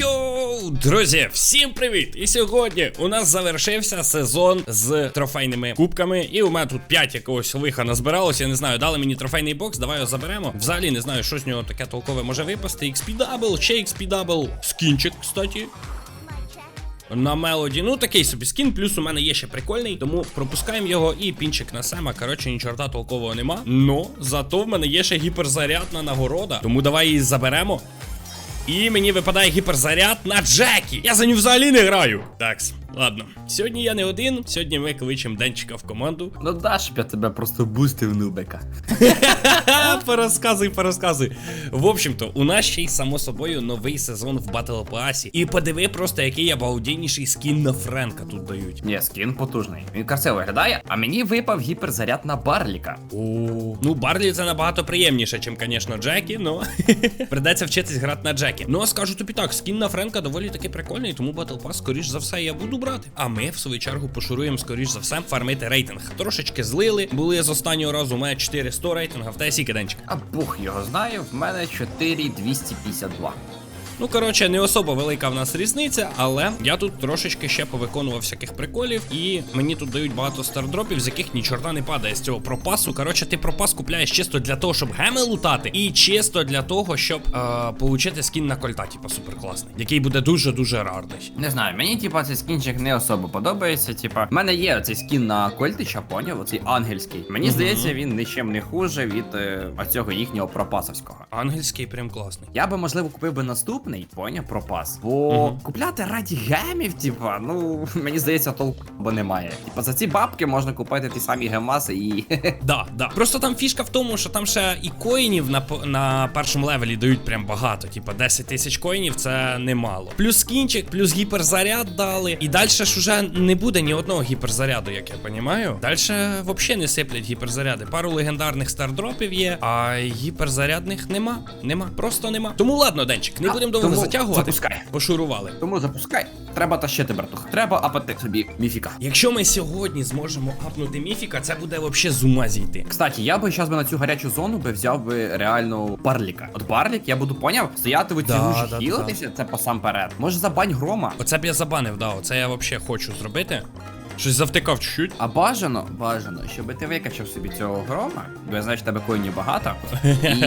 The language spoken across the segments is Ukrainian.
Йоу, друзі, всім привіт! І сьогодні у нас завершився сезон з трофейними кубками. І у мене тут 5 якогось лиха назбиралося. Я не знаю, дали мені трофейний бокс, давай його заберемо. Взагалі не знаю, що з нього таке толкове може випасти. XP Double, ще XP Double. Скінчик, кстати. На мелоді, ну такий собі скін, плюс у мене є ще прикольний, тому пропускаємо його і пінчик на сема. Коротше, ні чорта толкового нема. Но зато в мене є ще гіперзарядна нагорода. Тому давай її заберемо. І мені випадає гіперзаряд на Джекі. Я за нього взагалі не граю. Такс, ладно. Сьогодні я не один. Сьогодні ми кличемо Денчика в команду. Ну да, щоб я тебе просто бустив нубика. Порозказуй, порозказуй. В общем-то, у нас ще й само собою новий сезон в Battle Pass. І подиви просто, який я обалденніший скін на Френка тут дають. Ні, скін потужний. Він красиво виглядає, а мені випав гіперзаряд на Барліка. О, ну Барлі це набагато приємніше, чим, звісно, Джекі, ну придеться вчитись грати на Джекі. Ну а скажу тобі так, скін на Френка доволі таки прикольний, тому Battle Pass, скоріш за все, я буду брати. А ми, в свою чергу, пошуруємо, скоріш за все, фармити рейтинг. Трошечки злили, були з останнього разу, у мене 400 рейтинга, в тесі киденчик. А бух його знає, в мене 4252. Ну, коротше, не особо велика в нас різниця, але я тут трошечки ще повиконував всяких приколів, і мені тут дають багато стардропів, з яких ні чорта не падає з цього пропасу. Коротше, ти пропас купляєш чисто для того, щоб геми лутати, і чисто для того, щоб е, получити скін на кольта, типа суперкласний, який буде дуже-дуже рарний. Не знаю, мені типа цей скінчик не особо подобається. Типа, в мене є цей скін на Кольтича, поняв, оцей ангельський. Мені Мгм. здається, він нічим не хуже від е, оцього їхнього пропасовського. Ангельський прям класний. Я би, можливо, купив би наступний, поняв, пропас. Бо Мгм. купляти раді гемів, типа, ну мені здається, толку бо немає. Типа за ці бабки можна купити ті самі гемаси і. Да, да. Просто там фішка в тому, що там ще і коїнів на, на першому левелі дають прям багато. Типа 10 тисяч коїнів це немало. Плюс скінчик, плюс гіперзаряд дали. І далі ж уже не буде ні одного гіперзаряду, як я розумію. Далі взагалі не сиплять гіперзаряди. Пару легендарних стардропів є, а гіперзарядних нема. Нема, просто нема. Тому ладно, Денчик, не будемо тому затягувати. запускай. Пошурували. Тому запускай. Треба тащити, братуха. Треба апати собі міфіка. Якщо ми сьогодні зможемо апнути міфіка, це буде взагалі з ума зійти. Кстати, я би зараз би на цю гарячу зону би взяв би реально барліка. От барлік, я буду поняв, стояти в цій Да, лужі да, хілитися, це посамперед. Може забань грома. Оце б я забанив, да, оце я взагалі хочу зробити. Щось завтикав чуть-чуть. А бажано, бажано, щоб ти викачав собі цього грома, бо я знаю, що тебе коїнів багато,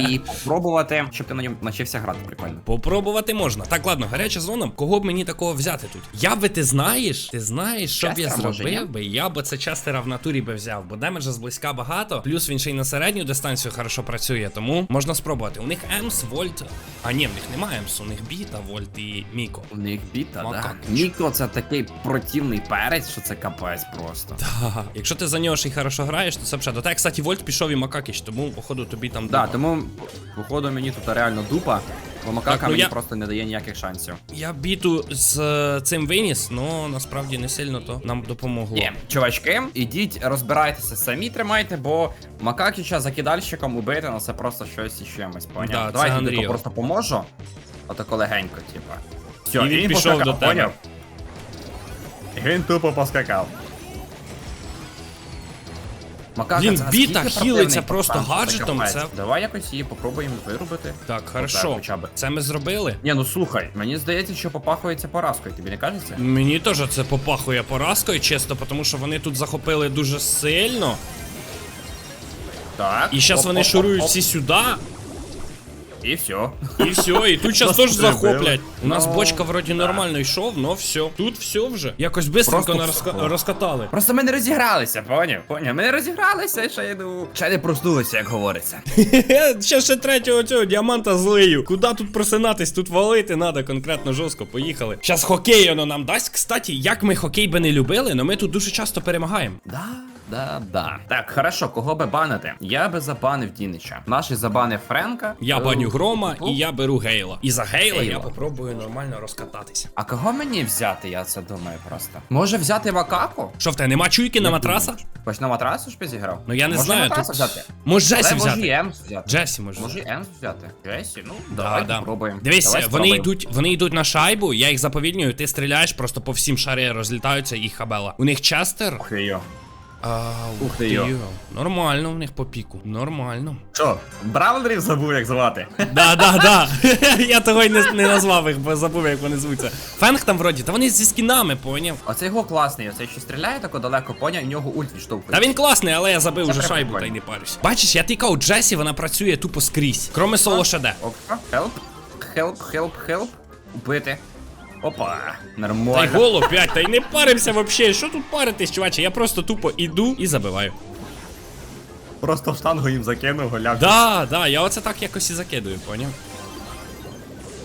і спробувати, щоб ти на ньому навчився грати прикольно. Попробувати можна. Так, ладно, гаряча зона. Кого б мені такого взяти тут? Я би ти знаєш? Ти знаєш, що б я може, зробив ні? би? Я би це частера в натурі би взяв, бо демеджа зблизька багато. Плюс він ще й на середню дистанцію хорошо працює, тому можна спробувати. У них Емс, Вольт. А ні, в них немає Емс, у них Біта, Вольт і Міко. У них біта, Макач. да. Міко це такий противний перець, що це капець просто. Ага. Якщо ти за нього ще й хорошо граєш, то це вже. До тебе, кстати, Вольт пішов і Макакіч, тому, походу, тобі там Да, дупа. тому, походу, мені тут реально дупа, бо макака Так, ну мені я- просто не дає ніяких шансів. Я біту з е, цим виніс, але насправді не сильно то нам допомогло. Є, чувачки, ідіть, розбирайтеся самі тримайте, бо Макакіча закидальщиком убити, ну це просто щось із чимось? Да, Давайте я просто поможу. Отако легенько, типа. Все, І він пішов до тебе. Він тупо поскакав. Макака, Він це біта хілиться просто гаджетом, капець. це- Давай якось її попробуємо вирубити. Так, хорошо. хоча б. Це ми зробили. Ні, ну слухай, мені здається, що попахується поразкою, тобі не кажеться? Мені теж це попахує поразкою, чесно, тому що вони тут захопили дуже сильно. Так. І зараз оп, вони оп, шурують оп, всі сюди, І все. і все, і тут зараз теж захоплять. У нас Ну, бочка вроді нормально йшов, но все. Тут все вже. Якось бистренько Просто нарозка- все. розкатали. Просто ми не розігралися, поняв? Поняв, ми не розігралися, ще я ну, ще не проснулися, як говориться. Ще ще третього цього діаманта злию. Куди тут просинатись? Тут валити треба конкретно жорстко. Поїхали. Зараз хокей воно нам дасть. Кстати, як ми хокей би не любили, але ми тут дуже часто перемагаємо. Да, да, да. Так, хорошо, кого би банити? Я би забанив Дінича. Наші забанив Френка. Я Е, баню грома і я беру гейла. І за гейла, я Гейла. попробую нормально розкататися. А кого мені взяти, я це думаю просто. Може взяти Макаку? Що в тебе нема чуйки на матраса? Хоч на матрасу ж зіграв? Ну я не Може, знаю. матраса Тут... взяти? Може Джесі Але може і взяти. Емс взяти. Джесі може. Може і Емс взяти. Джесі, ну, Да, давай да. попробуємо. Дивись, Давай вони спробуємо. йдуть, вони йдуть на шайбу, я їх заповільнюю, ти стріляєш, просто по всім шари розлітаються і хабела. У них частер. Ох, йо. А, Ух ти йо. Нормально в них по піку. Нормально. Що, бравлерів забув, як звати? Да, да, да. Я того й не, не назвав їх, бо забув, як вони звуться. Фенг там вроді, та вони зі скінами, поняв. Оце його класний, оцей що стріляє тако далеко, поняв, у нього ульт відштовхує. Та він класний, але я забив Це вже прикольно. шайбу та й не парюсь. Бачиш, я тикав Джесі, вона працює тупо скрізь. Кроме соло ШД. Опа, хелп, хелп, хелп, хелп. Убити. Опа, Та й нормально. голо 5, та й не паримося вообще. Що тут паритись, чуваче? Я просто тупо іду і забиваю. Просто в штангу їм закинув, голяк. Да, да, я оце так якось і закидую, поняв?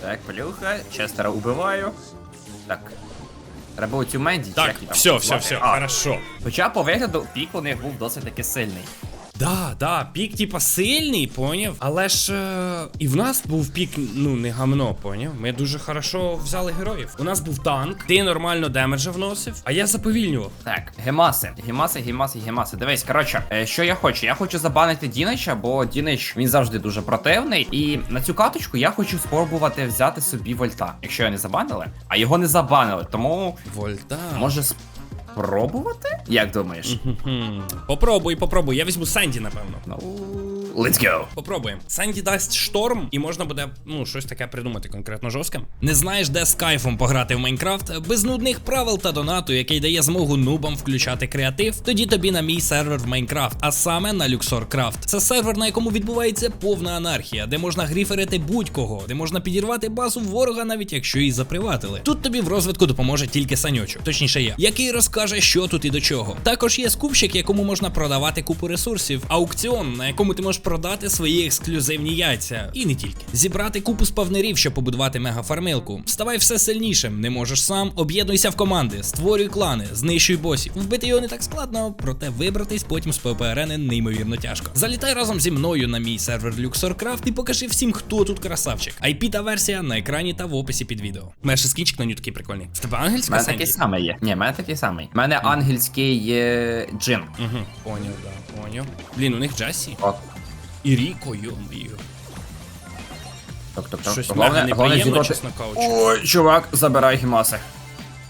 Так, плюха, Честера убиваю. Так. Треба оцю Менді, Так, все, все, все, А, хорошо. Хоча по вигляду пік у них був досить таки сильний. Да, да, пік типа сильний, поняв? Але ж е, і в нас був пік, ну, не гамно, поняв? Ми дуже хорошо взяли героїв. У нас був танк, ти нормально демеджа вносив, а я заповільнював. Так, гемаси, гемаси, гемаси, гемаси. Дивись, коротше, е, що я хочу? Я хочу забанити Дінича, бо Дінич він завжди дуже противний. І на цю каточку я хочу спробувати взяти собі вольта, якщо його не забанили, а його не забанили. Тому Вольта. може спробувати? Як думаєш? Попробуй, попробуй. Я візьму Санді, напевно. Ну, let's go. Попробуємо. Санді дасть шторм, і можна буде, ну, щось таке придумати конкретно жорстке. Не знаєш, де з кайфом пограти в Майнкрафт без нудних правил та донату, який дає змогу нубам включати креатив. Тоді тобі на мій сервер в Майнкрафт, а саме на LuxorCraft. Це сервер, на якому відбувається повна анархія, де можна гріферити будь-кого, де можна підірвати базу ворога, навіть якщо її заприватили. Тут тобі в розвитку допоможе тільки санючок, точніше я, який розкаже, що тут і до чого. Також є скупщик, якому можна продавати купу ресурсів, аукціон, на якому ти можеш продати свої ексклюзивні яйця. І не тільки. Зібрати купу спавнерів, щоб побудувати мегафармилку. Ставай все сильнішим, не можеш сам, об'єднуйся в команди, створюй клани, знищуй босів. Вбити його не так складно, проте вибратись потім з ПВП арени неймовірно тяжко. Залітай разом зі мною на мій сервер LuxorCraft і покажи всім, хто тут красавчик. IP та версія на екрані та в описі під відео. Мерший скінчик на ню такий прикольний. В тебе ангельська мене такий самий є. Ні, мене такий самий. У мене ангельський е, джин. Угу, поняв, да, поняв. Блін, у них Джесі. От. І Ріко, йо-моє. Так, так, так. Щось мега неприємно, чесно кажучи. Ой, чувак, забирай гемаси.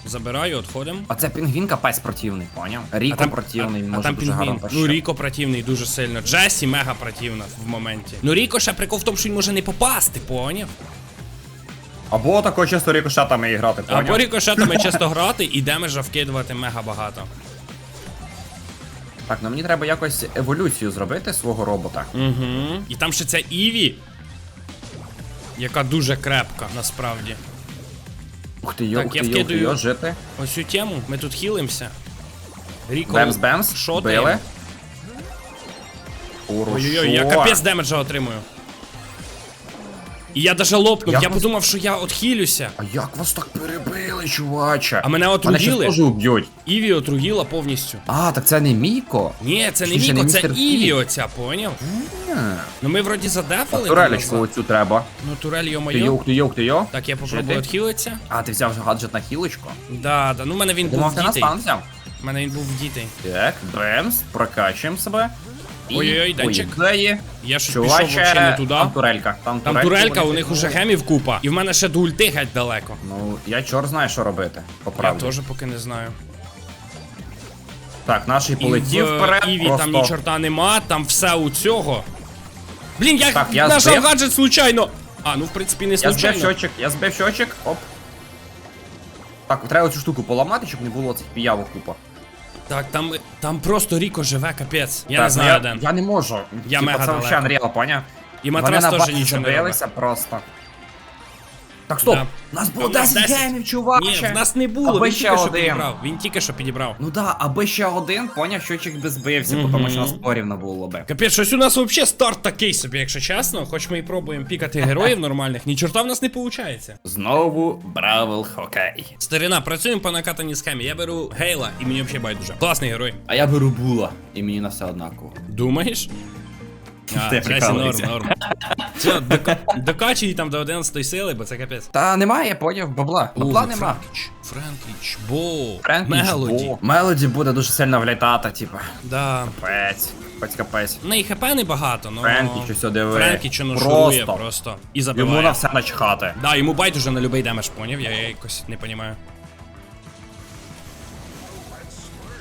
Забираю, відходимо. А це пінгвін капець противний, поняв? Ріко противний, він а, може там дуже гарно Ну. Ріко противний дуже сильно. Джесі мега противна в моменті. Ну, Ріко ще прикол в тому, що він може не попасти, поняв? Або такого чисто рікошетами грати, поняв? Або рікошетами часто грати і демеджа вкидувати мега багато. Так, ну мені треба якось еволюцію зробити свого робота. Угу. І там ще ця Іві, яка дуже крепка, насправді. Ух ти йо, Так, ух я ти йо, ух ти вкидаю. йо, жити. Ось цю тему, ми тут хілимося. Ріко. Бемс-бемс, шотаємо. били. Хорошо. Ой-ой-ой, я капець демеджа отримую. І я даже лопнув, Я я, подумав, що я отхилюся. А як вас так перебили, чуваче? А мене Мене отруїли. щас теж уб'ють. Іві отруїла повністю. А, так це не Міко? Ні, це не Міко, не це містер Іві Ті? оця, поняв? Ну ми вроді задефали. Турелечку оцю треба. Ну турель Ти йо-моє. ух ти ти йо. Так, я попробую Жити. відхилитися. А, ти взяв гаджет на хілочку? Да, да, ну в мене він був Думав, ти на дітей. стан взяв. У мене він був дітей. Так, бемс, прокачуємо себе. Ой-ой-ой, Денчик. поїдеє. Я щось пішов взагалі не туди. там турелька. Там, Там турелька, у них уже гемів купа. І в мене ще до ульти геть далеко. Ну, я чор знаю, що робити. По Я правді. теж поки не знаю. Так, наш і полетів в вперед. Іві просто... там ні чорта нема, там все у цього. Блін, я, Так, я нажав збив. гаджет случайно. А, ну в принципі не Я збив случайно. я збив щочик, оп. Так, треба цю штуку поламати, щоб не було цих піявок купа. Так, там, там просто Ріко живе, капець. Я так, не знаю, ну, я, Ден. я не можу. Я Типа, мега це взагалі Unreal, поняв? І матрас теж нічого не робить. просто. Так, стоп! Да. Нас було У нас 10 10. гемів, чуваче! Ні, в нас не було, Аби він тільки що підібрав. Він тільки що підібрав. Ну да, аби ще один, поняв, щочик би збився, Мгм. тому що нас порівно було би. Капець, щось у нас взагалі старт такий собі, якщо чесно. Хоч ми і пробуємо пікати героїв нормальних, ні чорта в нас не виходить. Знову Бравл Хокей. Старина, працюємо по накатаній схемі. Я беру Гейла і мені взагалі байдуже. Класний герой. А я беру була, і мені на все однаково. Думаєш? А, Джесі, норм, норм. Все, дока- докачуй там до 11 сили, бо це капець. Та немає, поняв, бабла. Бабла нема. Френкліч, Френкліч, Бо, Мелоді. Мелоді буде дуже сильно влітати, типа. Да. Капець, капець, капець. В неї хп небагато, но... Френкі, що диви. Френкі що Просто. просто. І забиває. Йому на все начхати. Да, йому байдуже на любий демедж, поняв? Я якось не розумію.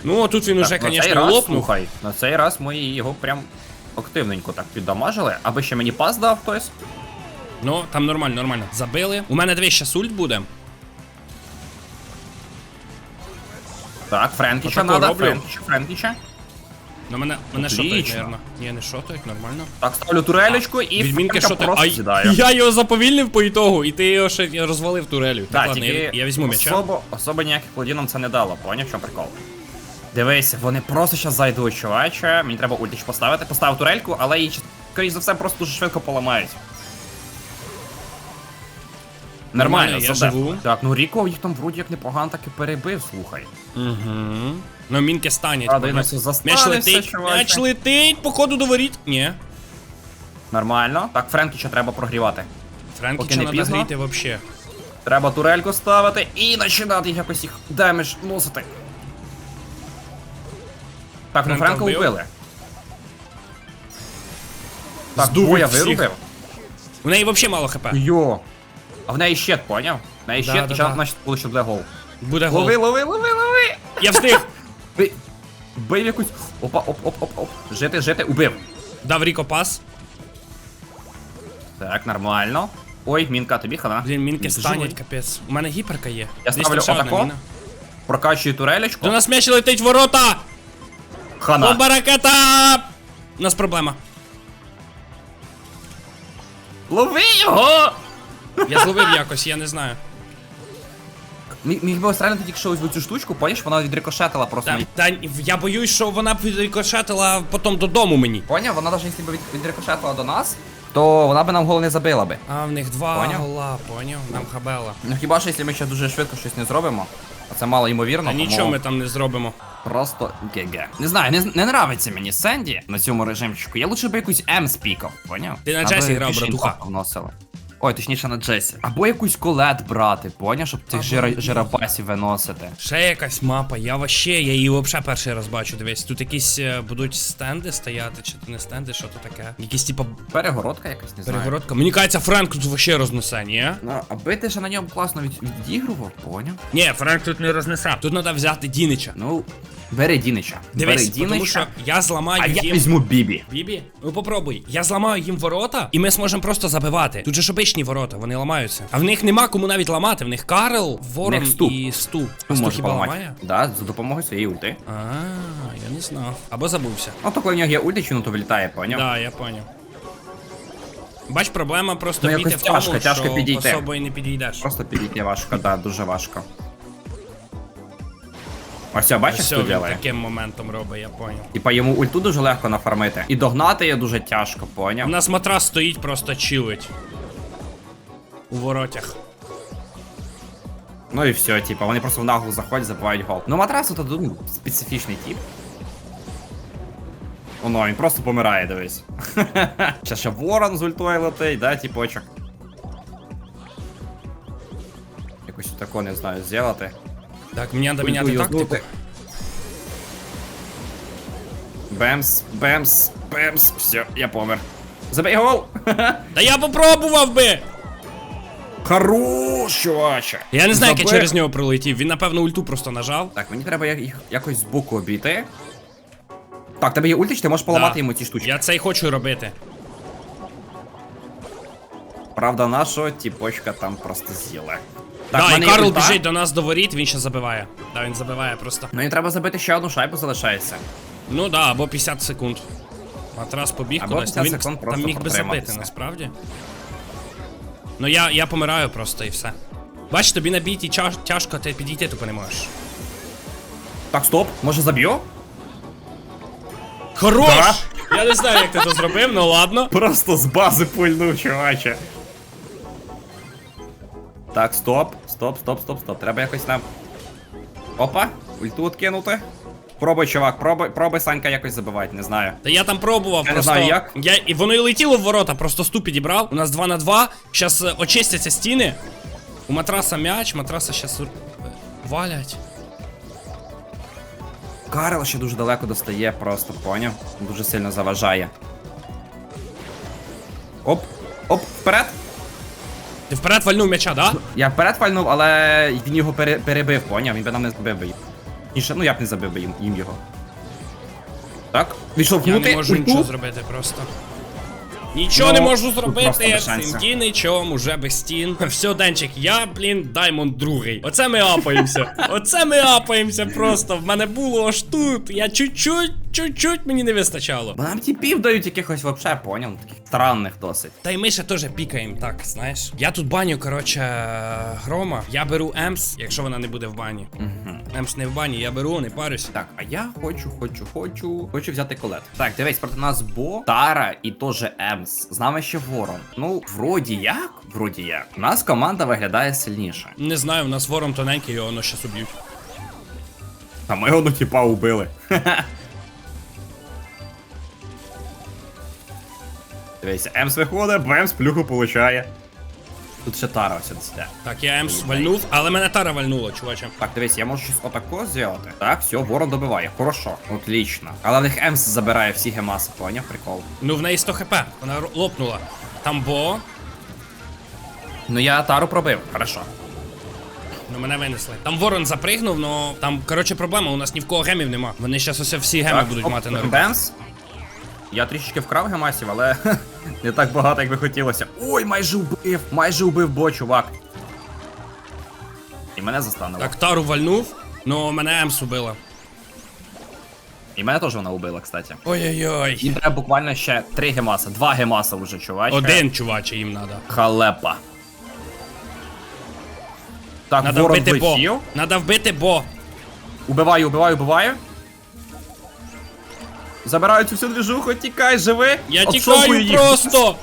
Ну, тут він уже, Так, на цей звісно, раз, лопнув. Слухай, на цей раз ми його прям активненько так піддамажили, аби ще мені пас дав хтось. Ну, там нормально, нормально. Забили. У мене дві ще ульт буде. Так, Френкіча Отако надо, роблю. Френкіча, Френкіча. Ну, мене, мене шотають, Отлично. Ні, не шотають, нормально. Так, ставлю турелечку і Відмінки Френка шотають. просто Ай, сідає. я його заповільнив по ітогу, і ти його ще розвалив турелю. Так, ладно, я, я візьму м'яча. Особо, особо ніяких плодінам це не дало, поняв, в чому прикол? Дивись, вони просто зараз зайдуть, чуваче. Мені треба ультич поставити. Поставив турельку, але її, скоріш за все, просто дуже швидко поламають. Нормально, я живу. Так, ну Ріко їх там вроді як непогано так і перебив, слухай. Угу. Ну, мінки станять. М'яч летить, чуваче. м'яч летить, походу до воріт. Ні. Нормально. Так, Френкіча треба прогрівати. Френкі Поки не гріти вообще. Треба турельку ставити і починати якось їх демедж носити. Так, ну Френка вбили. Так, Здув боя всіх. вирубив. У неї вообще мало хп. Йо. А в неї щит, поняв? В неї Да, щит, да, і зараз, да. значить, буде, буде гол. Буде гол. Лови, лови, лови, лови! Я встиг. Бий, бий в якусь. Опа, оп, оп, оп, оп. Жити, жити, убив. Дав Ріко пас. Так, нормально. Ой, мінка, тобі хана. Блін, мінки Живий. станять, капець. У мене гіперка є. Я Десь ставлю там ще одна отако. міна. Прокачую турелечку. До нас м'яч летить в ворота! Хана. Бомба ракета! У нас проблема. Лови його! Я зловив якось, я не знаю. Міг, міг би стрельнути тільки що ось в цю штучку, поняш, вона відрикошетила просто. Та, та я боюсь, що вона б відрикошетила потім додому мені. Поняв, вона навіть якщо б від, відрикошетила до нас, то вона б нам гол не забила би. А в них два Поняв? гола, поняв? Нам хабела. Ну хіба що, якщо ми ще дуже швидко щось не зробимо, а це мало ймовірно, А тому нічого ми там не зробимо. Просто ГГ. Не знаю, не, не нравиться мені Сенді на цьому режимчику. Я лучше би якусь М спікав, поняв? Ти на Аби Джесі грав, братуха. вносило. Ой, точніше на Джесі. Або якусь колет брати, поняв, щоб цих жира, жиробасів виносити. Ще якась мапа, я вообще, я її вообще перший раз бачу. Дивись, тут якісь е, будуть стенди стояти, чи то не стенди, що то таке. Якісь типа Перегородка якась, не знаю. перегородка. Мені кажеться, Френк тут вообще рознесе, ні? Ну, аби ти ще на ньому класно від, відігрував, поняв? Ні, Френк тут не рознесе. Тут треба взяти Дінича. Ну, бери Дінича. бери Дивись, тому Дінича, що я зламаю а я їм. візьму Бібі. Бібі, ну попробуй. Я зламаю їм ворота, і ми зможемо просто забивати. Тут же ж обичні ворота, вони ламаються. А в них нема кому навіть ламати. В них Карл, Ворон них Сту. і Сту. А Ну, Сту може хіба ламає? Да, за допомогою своєї ульти. А, я не знав. Або забувся. Ну, то коли в нього є ульти, чи ну то вилітає, поняв? Да, я поняв. Бач, проблема просто Ну, бійти якось в тому, тяжко, тяжко що підійти. особо і не підійдеш. Просто підійти важко, да, дуже важко. Ось все, бачиш, Все, що він делає? таким моментом робить, я поняв. Типа йому ульту дуже легко нафармити. І догнати її дуже тяжко, У поняв? нас матрас стоїть, просто чилить. У воротях. Ну і все, типа, вони просто в наглу заходять, забивають гол. Ну матрас це ну, специфічний тип. Оно, він просто помирає, дивись. Ще ще ворон з ультою летить, да, типочок. Якось тако не знаю, зробити. Так, мені треба міняти тактику. Бемс, бемс, бемс. Все, я помер. Забей гол! Та я попробував би! Хорош, чуваче! Я не знаю, як я через нього пролетів. Він, напевно, ульту просто нажав. Так, мені треба їх якось збоку обійти. Так, тебе є ультич, ти можеш поламати Да. йому ці штучки. Я це й хочу робити. Правда, нашого тіпочка там просто з'їли. Так, да, і Карл ульта. біжить до нас до воріт, він ще забиває. Да, він забиває просто. Ну і треба забити ще одну шайбу залишається. Ну да, або 50 секунд. Матрас побіг Або кудись. 50 Він секунд там міг би забити, насправді. Ну я, я помираю просто і все. Бач, тобі на бійті тяжко, ти підійти тупо не можеш. Так, стоп, може заб'ю? Хорош! Да. Я не знаю, як ти це зробив, ну ладно. Просто з бази пульнув, чуваче. Так, стоп, стоп, стоп, стоп, стоп. Треба якось нам. Опа, ульту откинути. Пробуй, чувак, пробуй, пробуй Санька якось забивати, не знаю. Та я там пробував Я не просто. знаю, як. Я, і воно і летіло в ворота, просто сту підібрав. У нас 2 на 2. Щас е, очистяться стіни. У матраса м'яч, матраса щас валять. Карл ще дуже далеко достає, просто поняв. Дуже сильно заважає. Оп, оп, вперед! Ти вперед вальнув м'яча, да? Я вперед фальнув, але він його пере- перебив, поняв? Він би нам не збив би. Їх. І ще, ну я б не забив би їм, їм його. Так, Я не можу нічого зробити просто. Нічого Ну, не можу тут зробити без шансів. уже без стін. Все, Денчик, я, блін, Даймонд другий. Оце ми апаємося. Оце ми апаємося просто. В мене було аж тут. Я чуть-чуть, чуть-чуть мені не вистачало. Бо нам типів дають якихось вообще, поняв, таких странних досить. Та й ми ще теж пікаємо, так, знаєш. Я тут баню, коротше, грома. Я беру Емс, якщо вона не буде в бані. Угу. Емс не в бані, я беру, не парюсь. Так, а я хочу, хочу, хочу. Хочу взяти колет. Так, дивись, проти нас Бо, Тара і теж Емс. З нами ще Ворон. Ну, вроді як, вроді як. У нас команда виглядає сильніше. Не знаю, у нас ворон тоненький, його воно щас уб'ють. А ми одну типа убили. Дивися, Емс виходить, бо Емс плюху получає. Тут ще Тара ось сюди. Так, я Емс вальнув, але мене тара вальнула, чуваче. Так, дивись, я можу щось отако зробити. Так, все, ворон добиває. Хорошо, отлично. Але в них Емс забирає всі гемаси, поняв прикол. Ну в неї 100 хп, вона лопнула. Там бо, Ну я Тару пробив, хорошо. ну мене винесли. Там ворон запригнув, но там, коротше, проблема, у нас ні в кого гемів нема. Вони зараз усе всі геми будуть оп, мати на руках. Бемс. Я трішечки вкрав гемасів, але не так багато, як би хотілося. Ой, майже вбив, майже вбив бо, чувак. І мене застануло. Так, тару вальнув, но мене Емс убила. І мене теж вона убила, кстати. Ой-ой-ой. Їм треба буквально ще три гемаса. Два гемаса вже, чувак. Один, чуваче, їм надо. Халепа. Так, Надо ворон вбити бо. Надо вбити бо. Убиваю, убиваю, убиваю. Забираю цю всю движуху, тікай, живи. Я тікаю їх. просто!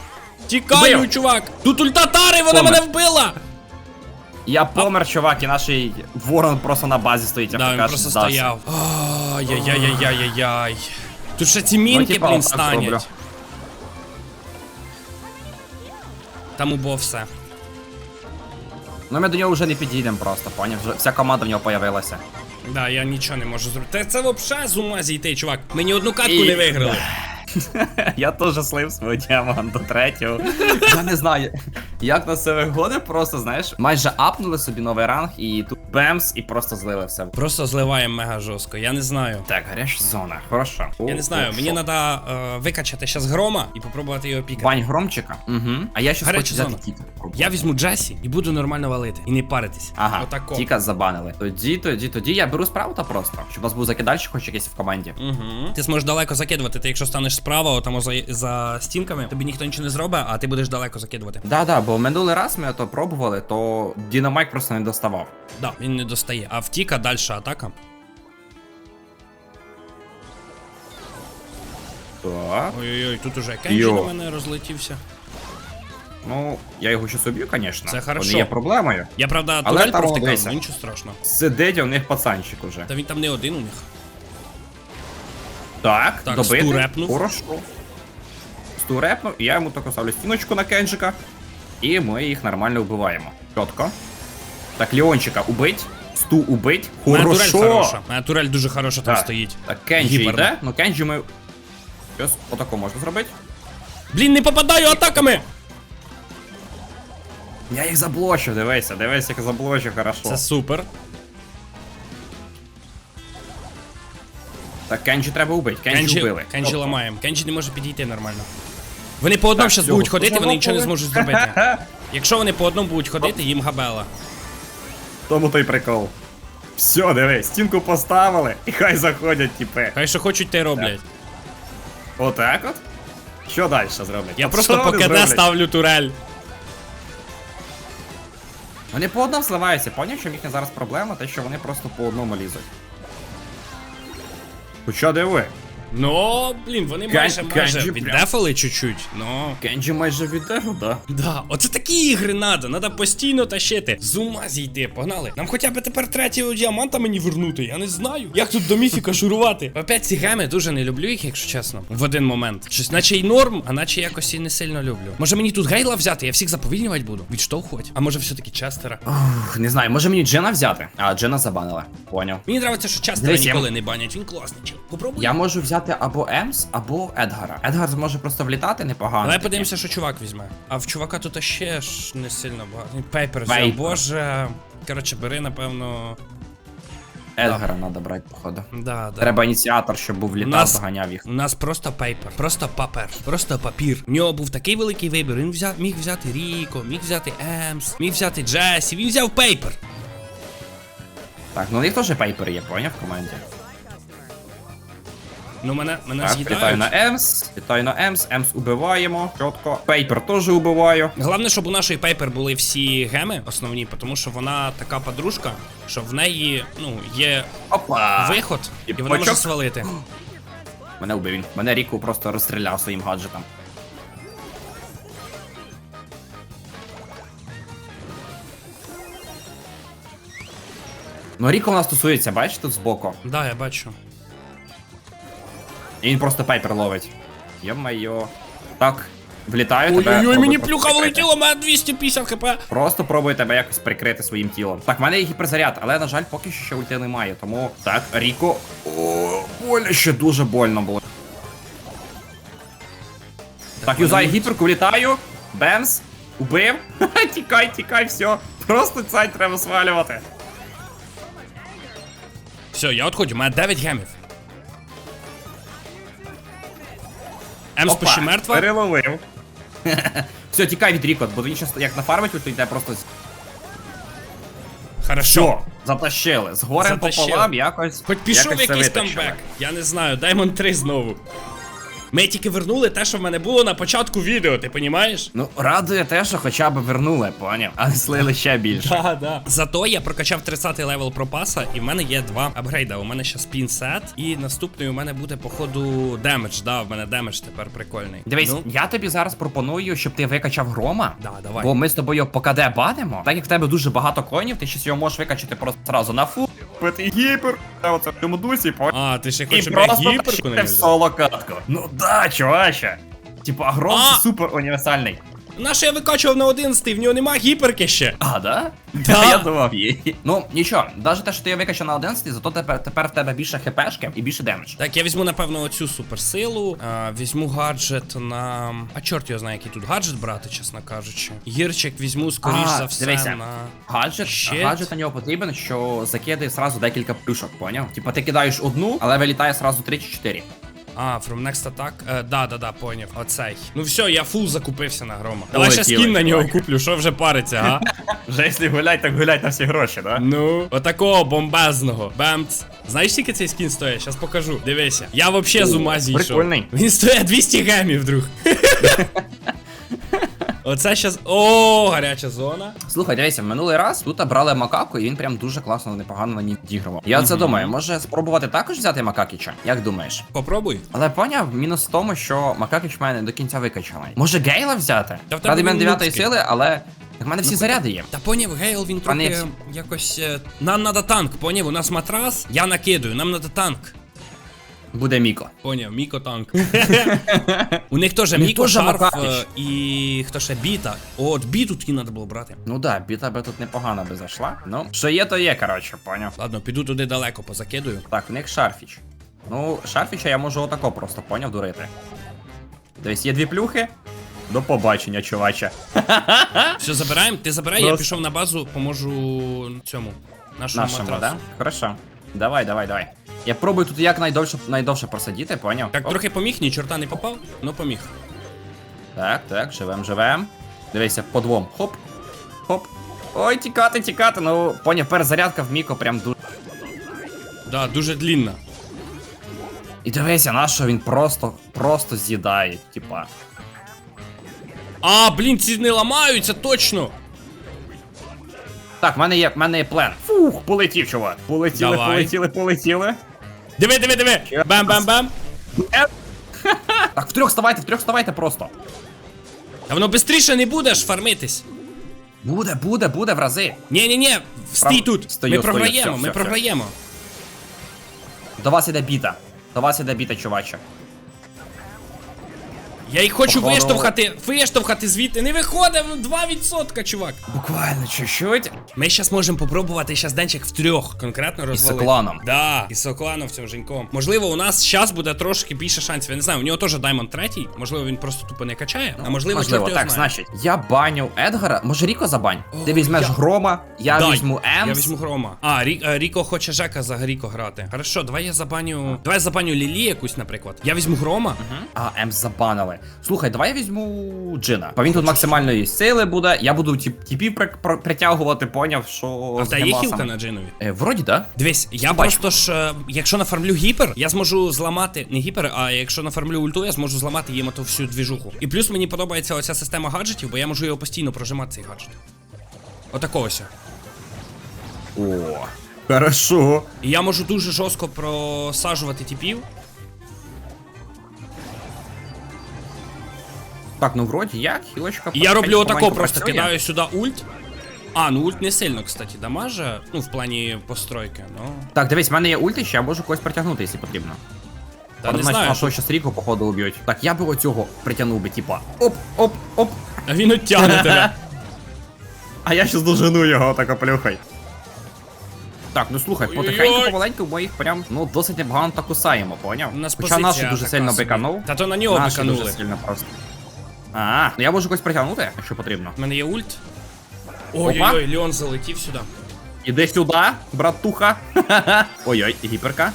Тікаю, Вбив. чувак! Тут ульта тари, вона Помер. мене вбила! Я помер, чувак, і наш ворон просто на базі стоїть, як Да, він кажуть, просто здався. стояв. Ай-яй-яй-яй-яй-яй. Тут ще ці мінки, типа, блін, отак зроблю. станять. Там убо все. Ну ми до нього вже не підійдемо просто, поняв? Вже вся команда в нього появилася. Да, я нічого не можу зробити. Та це вопша з ума зійти, чувак. Ми ні одну катку І- не виграли. Я теж слив свого діаманту третього. Я не знаю, як на це виходить, просто знаєш, майже апнули собі новий ранг і тут бемс, і просто злили все. Просто зливаємо мега жорстко, я не знаю. Так, гаряча зона, хорошо. Я не знаю, мені треба е, викачати зараз грома і попробувати його пікати. Бань громчика. Угу. А я щас Гаряча хочу взяти зона. Я візьму Джесі і буду нормально валити. І не паритись. Ага, Отако. Тіка забанили. Тоді, тоді, тоді я беру справу та просто, щоб у вас був закидальщик хоч якийсь в команді. Угу. Ти зможеш далеко закидувати. Ти якщо станеш справа, там за, за стінками, тобі ніхто нічого не зробить, а ти будеш далеко закидувати. Да, да, бо минулий раз ми то пробували, то Дінамайк просто не доставав. Да, він не достає. А втіка далі атака. Так. Ой-ой-ой, тут уже Кенджі на мене розлетівся. Ну, я його щас уб'ю, звісно. Це хорошо. Не є проблемою. Я правда Але турель провтикав, ну нічого страшного. Сидить у них пацанчик уже. Та він там не один у них. Так, Так, добити. сту репнув. Хорошо. Сту репнув, і я йому тако ставлю стіночку на Кенджика. І ми їх нормально вбиваємо. Чітко. Так, Леончика убить. Сту убить. Мене турель Хорошо. хороша. Мене турель дуже хороша там Так. стоїть. Так, Кенджі Гіперна. йде. Ну Кенджі ми. Щось отако можна зробити. Блін, не попадаю атаками! Я їх заблочу, дивися, дивись, як заблочу, хорошо. Це супер. Так, Кенджі треба убити. Кенджі, Кенджі, вбили. Кенджі Тобто, ламаємо. Кенджі не може підійти нормально. Вони по одному Так, зараз будуть ходити, вони нічого не зможуть зробити. Якщо вони по одному будуть ходити, їм габела. Тому той прикол. Все, дивись, стінку поставили, і хай заходять, типи. Хай що хочуть, те й роблять. Отак от. Що далі зроблять? Я От просто що вони зроблять? ставлю турель. Вони по одному сливаються, поняв, що їхня зараз проблема, те, що вони просто по одному лізуть. Хоча диви. Ну, блін, вони Кен- майже майже Кенджі прям- віддефали чуть-чуть, ну. Кенджі майже віддав, да? Да, оце такі ігри надо, надо постійно тащити. З ума зійти, погнали. Нам хоча б тепер третього діаманта мені вернути, я не знаю. Як тут до міфіка шурувати? Опять ці геми дуже не люблю їх, якщо чесно. В один момент. Щось наче й норм, а наче якось і не сильно люблю. Може мені тут гейла взяти, я всіх заповільнювати буду. Відштовхувати. А може все-таки Честера. Ух, не знаю, може мені Джена взяти? А, Джена забанили. Поняв. Мені подобається, що Дивись, я ніколи не банять, він класний чел. Попробуй. Я можу взяти або Емс, або Едгара. Едгар зможе просто влітати непогано. Давай подивимося, що чувак візьме. А в чувака тут ще ж не сильно багато. Пейпер взяв, боже. Коротше, бери, напевно. Едгара треба брати, походу. Да, да. Треба ініціатор, щоб був літав, нас- доганяв їх. У нас просто пейпер, просто папер, просто папір. У нього був такий великий вибір. Він взяв, міг взяти Ріко, міг взяти Емс, міг взяти Джесі, він взяв пейпер. Так, ну у них теж пейпер є, поняв в команді. Ну мене, мене Так, літаю з'їдають. на Емс, літаю на Емс, Емс убиваємо, чітко. Пейпер теж убиваю. Головне, щоб у нашої пейпер були всі геми основні, тому що вона така подружка, що в неї ну, є Опа! виход, і І вона може бачок. свалити. Мене вбив він. Мене Ріку просто розстріляв своїм гаджетом. Ну, Ріко у нас тусується, бачиш, тут збоку. Да, я бачу. І він просто пейпер ловить. Йо-майо. Так, влітаю тебе. Ой-ой-ой, мені плюха прикрити. мене 250 хп. Просто пробую тебе якось прикрити своїм тілом. Так, в мене є гіперзаряд, але, на жаль, поки що ще ульти немає. Тому. Так, Ріко. О, больно, ще дуже больно було. Так, юзаю гіперку, влітаю. Бемс. Убив. тікай, тікай, все. Просто цей треба свалювати. Все, я отходжу, у мене 9 гемів. Емс почти мертва. Переловив. все, тікай від Рікот, бо він зараз як нафармить, то йде просто. з- Хорошо. Все, затащили. З горем Затащили. пополам якось. Хоч пішов якось це якийсь витащили. камбек. Я не знаю, Даймон 3 знову. Ми тільки вернули те, що в мене було на початку відео, ти понімаєш? Ну, радує те, що хоча б вернули, поняв, а не слили ще більше. Да, да. Зато я прокачав 30-й левел пропаса, і в мене є два апгрейда. У мене ще спін-сет, і наступний у мене буде, походу, демедж. Да, в мене демедж тепер прикольний. Дивись, Ну, я тобі зараз пропоную, щоб ти викачав грома. Да, давай. Бо ми з тобою по КД банимо. Так як в тебе дуже багато коїнів, ти щас його можеш викачати просто зразу на фу. Пити гіпер, та оце в цьому дусі, по. А, ти ще І хочеш, щоб я просто гіперку тащити не в взяв? соло катку. Ну да, чуваче. Типа, гром А! супер універсальний. Наше я викачував на 11, в нього нема гіперки ще. А, да? Да. Я думав її. Ну, нічого, навіть те, що ти його викачав на 11, зато тепер, тепер в тебе більше хпшки і більше демедж. Так, я візьму, напевно, оцю суперсилу. А, візьму гаджет на. А чорт його знає, який тут гаджет брати, чесно кажучи. Гірчик візьму, скоріш А, за все, дивися. на. Гаджет, Щит. гаджет на нього потрібен, що закидає сразу декілька плюшок, поняв? Типа ти кидаєш одну, але вилітає сразу 3 чи 4. А, from next attack. Е, да, да, да, поняв. Оцей. Ну все, я фул закупився на грома. Давай ще Полетіли, скін на нього куплю, що вже париться, а? Вже якщо гулять, так гулять на всі гроші, да? ну, отакого бомбезного. Бемц. Знаєш, скільки цей скін стоїть? Щас покажу. Дивися. Я вообще з ума зійшов. прикольний. Він стоїть 200 гемів, друг. Оце щас. О, гаряча зона. Слухай, дивися, в минулий раз тут брали макаку, і він прям дуже класно, непогано на ній відігрував. Я це думаю, може спробувати також взяти Макакіча? Як думаєш? Попробуй. Але поняв, мінус в тому, що Макакіч в мене до кінця викачаний. Може Гейла взяти? Та в тебе в мене він 9 людський. сили, але в мене всі заряди є. Та поняв, Гейл, він трохи всі. якось. е, Нам надо танк, поняв? У нас матрас, я накидаю, нам надо танк. Буде Міко. Поняв, Міко танк. У них теж У Міко, теж шарф Макакіч. е, і хто ще біта. От біту таки треба було брати. Ну да, біта би тут непогано би зайшла. Ну, що є, то є, коротше, поняв. Ладно, піду туди далеко, позакидую. Так, в них шарфіч. Ну, шарфіча я можу отако просто, поняв, дурити. Дивись, є дві плюхи. До побачення, чуваче. Все, забираємо. Ти забирай, я Просто. пішов на базу, поможу цьому. Нашому, Нашому, матрасу. да? Хорошо. Давай, давай, давай. Я пробую тут як найдовше, найдовше просидіти, поняв? Так, Оп. трохи поміг, ні чорта не попав, ну поміг. Так, так, живем, живем. Дивися, по двом. Хоп. Хоп. Ой, тікати, тікати. Ну, поняв, перезарядка в Міко прям дуже. Да, дуже длінна. І дивися, на що він просто, просто з'їдає, типа. А, блін, ці не ламаються, точно. Так, в мене є, в мене є план. Фух, полетів, чувак. Полетіли, Давай. полетіли, полетіли. Диви, диви, диви. Бам-бам-бам. Так, втрьох вставайте, втрьох вставайте просто. А воно швидше не буде фармитись. Буде, буде, буде в рази. Ні-ні-ні, стій Прав- тут. Стою, ми стою, програємо, все, ми все, програємо. До вас іде біта. До вас іде біта, чуваче. Я їх хочу Походу- виштовхати, виштовхати звідти. Не виходимо, 2%, чувак. Буквально чуть-чуть. Ми зараз можемо попробувати щас денчик в трьох конкретно розвалити. Сокланом. Да, і з Сокланом цим Женьком. Можливо, у нас зараз буде трошки більше шансів. Я не знаю, у нього теж Даймонд третій. Можливо, він просто тупо не качає. а можливо, Можливо, так, знає. значить, я баню Едгара. Може Ріко забань? Ти візьмеш я- грома, я Дай. візьму Емс. Я візьму Грома. А, Рі, е, Ріко хоче Жека за Ріко грати. Хорошо, давай я забаню. Давай я забаню Лілі якусь, наприклад. Я візьму Грома. А, Емс забанили. Слухай, давай я візьму Джина. Бо він тут максимальної сили буде. Я буду при, при- притягувати, поняв, що. А тебе є хілка на Джинові? Е, вроді, да? Дивись, я Бачу. просто ж, е, якщо нафармлю гіпер, я зможу зламати не гіпер, а якщо нафармлю ульту, я зможу зламати їм ту всю двіжуху. І плюс мені подобається оця система гаджетів, бо я можу його постійно прожимати цей гаджет. Отакого ось. О, хорошо. І я можу дуже жорстко просаджувати типів. Так, ну вроді як, хілочка. Я роблю отако, просто працює. кидаю сюди ульт. А, ну ульт не сильно, кстати, дамаже. Ну, в плані постройки, ну. Так, дивись, в мене є ульти, ще я можу когось притягнути, якщо потрібно. Та не знаю. А що Ріко, походу, уб'ють. Так, я би оцього притягнув би, типа. Оп, оп, оп. А він оттягне тебе. А я щас дожену його так оплюхай. Так, ну слухай, потихеньку помаленьку ми їх прям, ну, досить непогано так кусаємо, поняв? У нас Хоча наші дуже сильно биканув. Та то на нього биканули. дуже сильно просто. А, ну я можу когось притягнути, якщо потрібно. У мене є ульт. Ой-ой-ой, Леон залетів сюди. Іди сюди, братуха. Ой-ой, гіперка.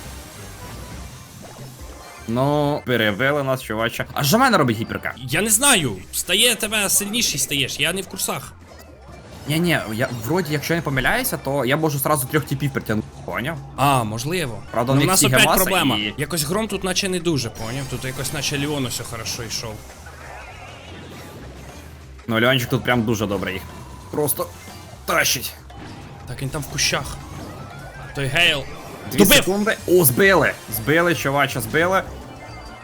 Ну, перевели нас, чувача. А що в мене робить гіперка? Я не знаю, стає тебе сильніший стаєш, я не в курсах. Ні, ні, я вроді, якщо я не помиляюся, то я можу сразу трьох типів притягнути, поняв? А, можливо. Правда, у ну, у нас опять проблема. і- Якось гром тут наче не дуже, поняв? Тут якось наче Леон все хорошо йшов. Ну, Леончик тут прям дуже добре їх. Просто тащить. Так, він там в кущах. Той Гейл. Дві Добив! секунди. О, збили! Збили, чувача, збили.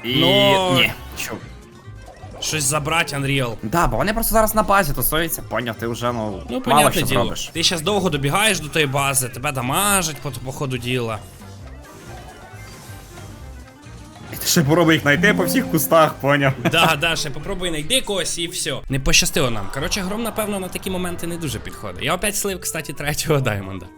І. Ну- Ні. Чо? Щось забрать, Unreal. Да, бо вони просто зараз на базі тусуються, поняв, ти вже, ну, Ну, мало понятне що діло. зробиш. Ти зараз довго добігаєш до тої бази, тебе дамажать по, по ходу діла. Ще попробуй їх знайти по всіх кустах, поняв. Да, да, ще попробуй знайди когось і все. Не пощастило нам. Коротше, гром, напевно, на такі моменти не дуже підходить. Я опять слив, кстати, третього даймонда.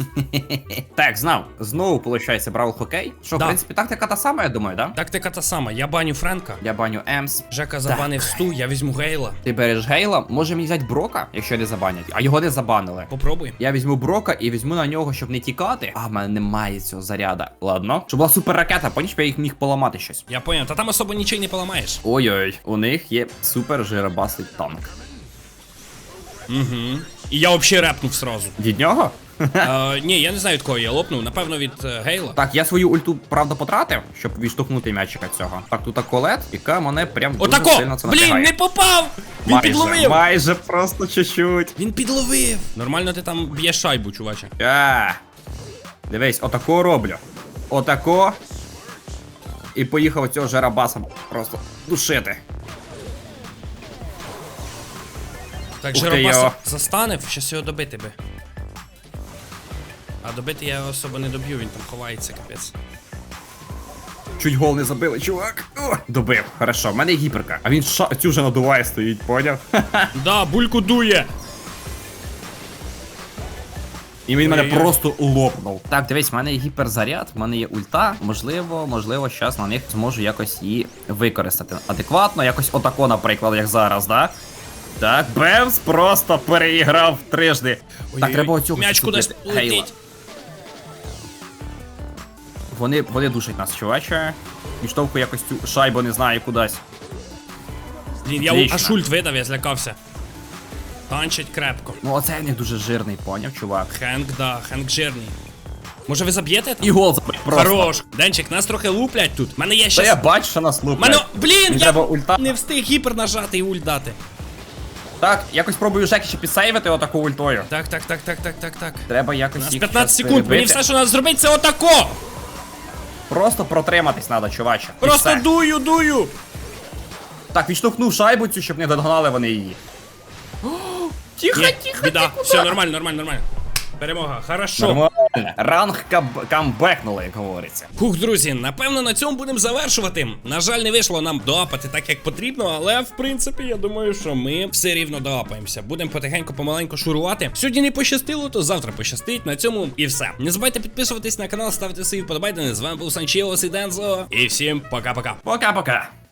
Так, знав. Знову, виходить, брав хокей. Що, Да. в принципі, тактика та сама, я думаю, да? Тактика та сама. Я баню Френка, Я баню Емс. Жека забанив сту, я візьму Гейла. Ти береш Гейла, може мені взяти Брока, якщо не забанять, а його не забанили. Попробуй. Я візьму Брока і візьму на нього, щоб не тікати. А в мене немає цього заряда. Ладно. Щоб була супер ракета, поніж я їх міг поламати щось. Я поняв, та там особо нічого не поламаєш. Ой-ой, у них є супер жиробасий танк. Угу. І я взагалі репнув сразу. Від нього? Е, ні, я не знаю від кого я лопнув, напевно, від е, Гейла. Так, я свою ульту, правда, потратив, щоб відштовхнути м'ячика цього. Так, тут колет, яка мене прям дуже Отако! сильно це Блін, не попав! Він майже, підловив! Майже просто чуть-чуть. Він підловив! Нормально ти там б'єш шайбу, чуваче. А, дивись, отако роблю. Отако. І поїхав цього жарабаса просто душити. Так, Жиробаса застанив, щас його добити би. А добити я його особо не доб'ю, він там ховається, капець. Чуть гол не забили, чувак. О, добив. Хорошо, в мене є гіперка. А він ша... цю вже надуває стоїть, поняв? Да, бульку дує! І він мене просто лопнув. Так, дивись, в мене є гіперзаряд, в мене є ульта. Можливо, можливо, зараз на них зможу якось її використати. Адекватно, якось отако, наприклад, як зараз, да? Так, Бемс просто переіграв трижди. Так, треба оцього М'яч кудись летить. Вони, вони душать нас, чуваче. Відштовхую якось цю шайбу, не знаю, кудись. Блін, я Отлично. аж ульт видав, я злякався. Танчить крепко. Ну, оце в них дуже жирний, поняв, чувак. Хенк, да, Хенк жирний. Може ви заб'єте? І гол забив просто. Хорош! Денчик, нас трохи луплять тут. Мене є Та я бачу, що нас луплять. Мене. Блін, Мені я треба ульта. не встиг гіпер нажати і ульт дати. Так, якось пробую Жеки ще підсейвити отаку ультою. Так, так, так, так, так, так, так. Треба У якось нас їх 15 щас секунд, мені перебити. все, що треба зробити, це отако! Просто протриматись треба, чуваче. І Просто все. дую, дую! Так, відштовхнув шайбу цю, щоб не догнали вони її. Тихо, Ні, тихо, біда. тихо. Все, нормально, нормально, нормально. Перемога, хорошо. Нормально, Ранг кам- камбекнули, як говориться. Хух, друзі, напевно, на цьому будемо завершувати. На жаль, не вийшло нам доапати так, як потрібно, але в принципі, я думаю, що ми все рівно доапаємося. Будемо потихеньку, помаленьку шурувати. Сьогодні не пощастило, то завтра пощастить. На цьому і все. Не забувайте підписуватись на канал, ставити свої вподобайки. З вами був Санчіос і Дензо. І всім пока-пока. Пока-пока.